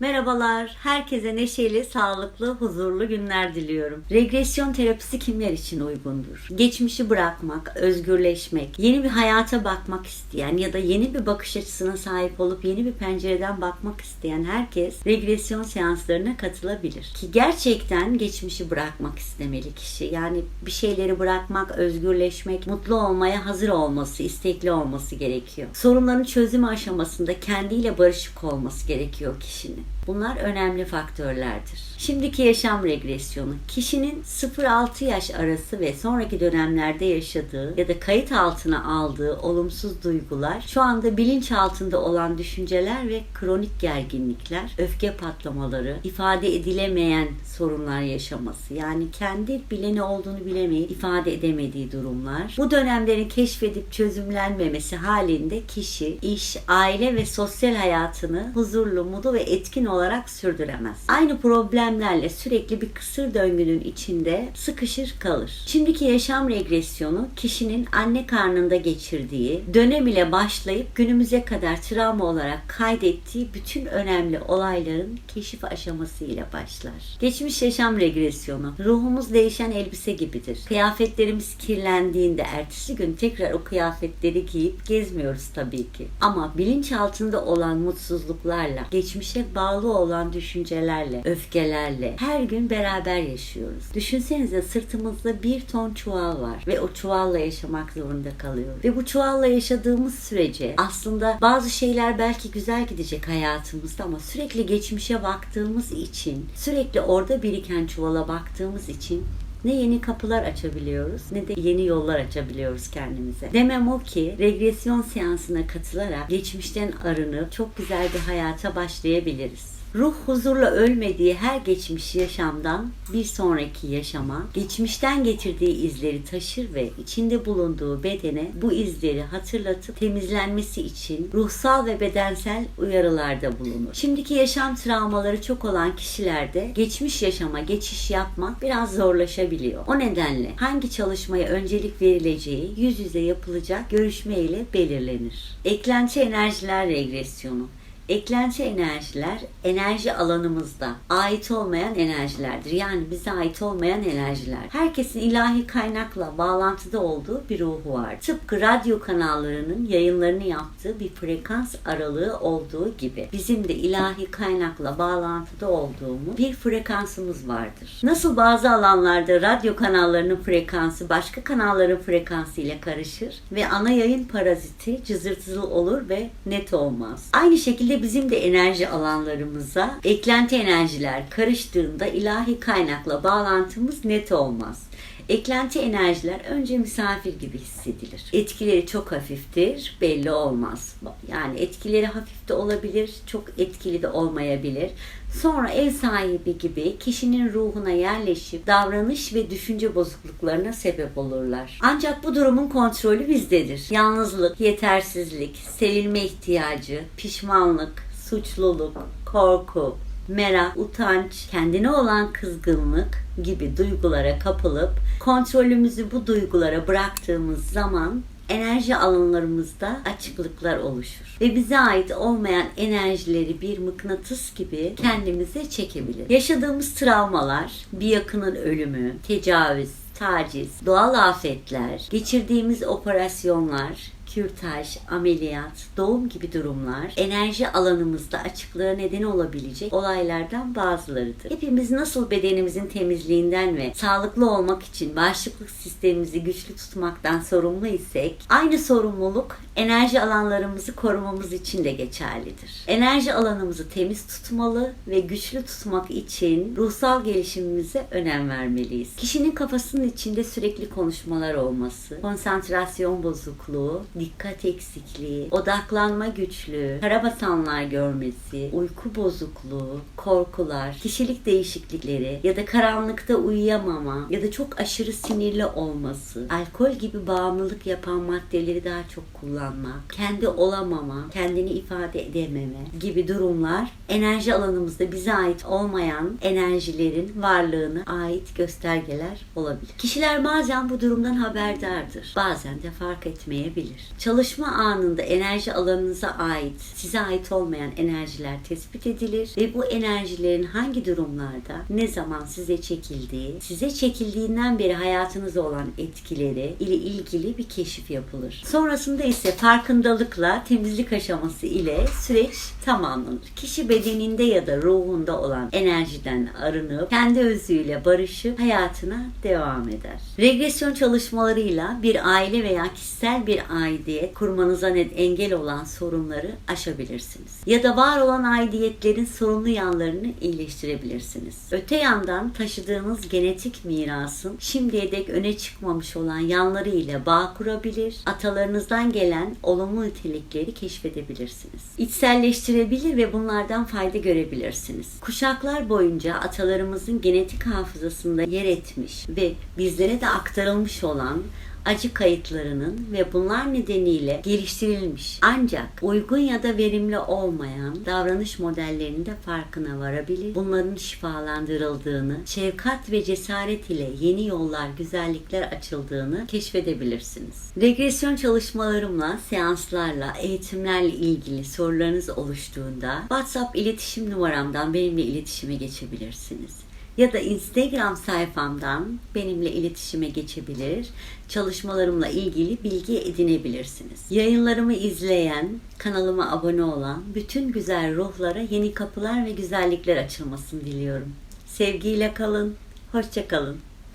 Merhabalar, herkese neşeli, sağlıklı, huzurlu günler diliyorum. Regresyon terapisi kimler için uygundur? Geçmişi bırakmak, özgürleşmek, yeni bir hayata bakmak isteyen ya da yeni bir bakış açısına sahip olup yeni bir pencereden bakmak isteyen herkes regresyon seanslarına katılabilir. Ki gerçekten geçmişi bırakmak istemeli kişi. Yani bir şeyleri bırakmak, özgürleşmek, mutlu olmaya hazır olması, istekli olması gerekiyor. Sorunların çözümü aşamasında kendiyle barışık olması gerekiyor kişinin. Bunlar önemli faktörlerdir. Şimdiki yaşam regresyonu kişinin 0-6 yaş arası ve sonraki dönemlerde yaşadığı ya da kayıt altına aldığı olumsuz duygular şu anda bilinç altında olan düşünceler ve kronik gerginlikler, öfke patlamaları, ifade edilemeyen sorunlar yaşaması yani kendi bileni olduğunu bilemeyip ifade edemediği durumlar. Bu dönemlerin keşfedip çözümlenmemesi halinde kişi iş, aile ve sosyal hayatını huzurlu, mutlu ve etkin olarak sürdüremez. Aynı problemlerle sürekli bir kısır döngünün içinde sıkışır kalır. Şimdiki yaşam regresyonu kişinin anne karnında geçirdiği dönem ile başlayıp günümüze kadar travma olarak kaydettiği bütün önemli olayların keşif aşaması ile başlar. Geçmiş yaşam regresyonu ruhumuz değişen elbise gibidir. Kıyafetlerimiz kirlendiğinde ertesi gün tekrar o kıyafetleri giyip gezmiyoruz tabii ki. Ama bilinç altında olan mutsuzluklarla, geçmişe bağlı olan düşüncelerle, öfkelerle her gün beraber yaşıyoruz. Düşünsenize sırtımızda bir ton çuval var ve o çuvalla yaşamak zorunda kalıyoruz. Ve bu çuvalla yaşadığımız sürece aslında bazı şeyler belki güzel gidecek hayatımızda ama sürekli geçmişe baktığımız için, sürekli orada biriken çuvala baktığımız için ne yeni kapılar açabiliyoruz ne de yeni yollar açabiliyoruz kendimize. Demem o ki regresyon seansına katılarak geçmişten arınıp çok güzel bir hayata başlayabiliriz. Ruh huzurla ölmediği her geçmiş yaşamdan bir sonraki yaşama, geçmişten getirdiği izleri taşır ve içinde bulunduğu bedene bu izleri hatırlatıp temizlenmesi için ruhsal ve bedensel uyarılarda bulunur. Şimdiki yaşam travmaları çok olan kişilerde geçmiş yaşama geçiş yapmak biraz zorlaşabiliyor. O nedenle hangi çalışmaya öncelik verileceği yüz yüze yapılacak görüşme ile belirlenir. Eklenti enerjiler regresyonu Eklenti enerjiler enerji alanımızda ait olmayan enerjilerdir. Yani bize ait olmayan enerjiler. Herkesin ilahi kaynakla bağlantıda olduğu bir ruhu var. Tıpkı radyo kanallarının yayınlarını yaptığı bir frekans aralığı olduğu gibi bizim de ilahi kaynakla bağlantıda olduğumuz bir frekansımız vardır. Nasıl bazı alanlarda radyo kanallarının frekansı başka kanalların frekansı ile karışır ve ana yayın paraziti cızırtılı olur ve net olmaz. Aynı şekilde bizim de enerji alanlarımıza eklenti enerjiler karıştığında ilahi kaynakla bağlantımız net olmaz. Eklenti enerjiler önce misafir gibi hissedilir. Etkileri çok hafiftir, belli olmaz. Yani etkileri hafif de olabilir, çok etkili de olmayabilir. Sonra ev sahibi gibi kişinin ruhuna yerleşip davranış ve düşünce bozukluklarına sebep olurlar. Ancak bu durumun kontrolü bizdedir. Yalnızlık, yetersizlik, sevilme ihtiyacı, pişmanlık, suçluluk, korku, merak, utanç, kendine olan kızgınlık gibi duygulara kapılıp kontrolümüzü bu duygulara bıraktığımız zaman enerji alanlarımızda açıklıklar oluşur. Ve bize ait olmayan enerjileri bir mıknatıs gibi kendimize çekebilir. Yaşadığımız travmalar, bir yakının ölümü, tecavüz, taciz, doğal afetler, geçirdiğimiz operasyonlar, kürtaj, ameliyat, doğum gibi durumlar enerji alanımızda açıklığa neden olabilecek olaylardan bazılarıdır. Hepimiz nasıl bedenimizin temizliğinden ve sağlıklı olmak için bağışıklık sistemimizi güçlü tutmaktan sorumlu isek, aynı sorumluluk enerji alanlarımızı korumamız için de geçerlidir. Enerji alanımızı temiz tutmalı ve güçlü tutmak için ruhsal gelişimimize önem vermeliyiz. Kişinin kafasının içinde sürekli konuşmalar olması, konsantrasyon bozukluğu, dikkat eksikliği, odaklanma güçlüğü, karabasanlar görmesi, uyku bozukluğu, korkular, kişilik değişiklikleri ya da karanlıkta uyuyamama ya da çok aşırı sinirli olması, alkol gibi bağımlılık yapan maddeleri daha çok dışlanma, kendi olamama, kendini ifade edememe gibi durumlar enerji alanımızda bize ait olmayan enerjilerin varlığını ait göstergeler olabilir. Kişiler bazen bu durumdan haberdardır. Bazen de fark etmeyebilir. Çalışma anında enerji alanınıza ait, size ait olmayan enerjiler tespit edilir ve bu enerjilerin hangi durumlarda ne zaman size çekildiği, size çekildiğinden beri hayatınızda olan etkileri ile ilgili bir keşif yapılır. Sonrasında ise farkındalıkla temizlik aşaması ile süreç tamamlanır. Kişi bedeninde ya da ruhunda olan enerjiden arınıp kendi özüyle barışıp hayatına devam eder. Regresyon çalışmalarıyla bir aile veya kişisel bir aidiyet kurmanıza engel olan sorunları aşabilirsiniz. Ya da var olan aidiyetlerin sorunlu yanlarını iyileştirebilirsiniz. Öte yandan taşıdığınız genetik mirasın şimdiye dek öne çıkmamış olan yanları ile bağ kurabilir, atalarınızdan gelen olumlu nitelikleri keşfedebilirsiniz. İçselleştirebilir ve bunlardan fayda görebilirsiniz. Kuşaklar boyunca atalarımızın genetik hafızasında yer etmiş ve bizlere de aktarılmış olan acı kayıtlarının ve bunlar nedeniyle geliştirilmiş ancak uygun ya da verimli olmayan davranış modellerinin de farkına varabilir. Bunların şifalandırıldığını, şefkat ve cesaret ile yeni yollar, güzellikler açıldığını keşfedebilirsiniz. Regresyon çalışmalarımla, seanslarla, eğitimlerle ilgili sorularınız oluştuğunda WhatsApp iletişim numaramdan benimle iletişime geçebilirsiniz ya da Instagram sayfamdan benimle iletişime geçebilir, çalışmalarımla ilgili bilgi edinebilirsiniz. Yayınlarımı izleyen, kanalıma abone olan bütün güzel ruhlara yeni kapılar ve güzellikler açılmasını diliyorum. Sevgiyle kalın, hoşça kalın.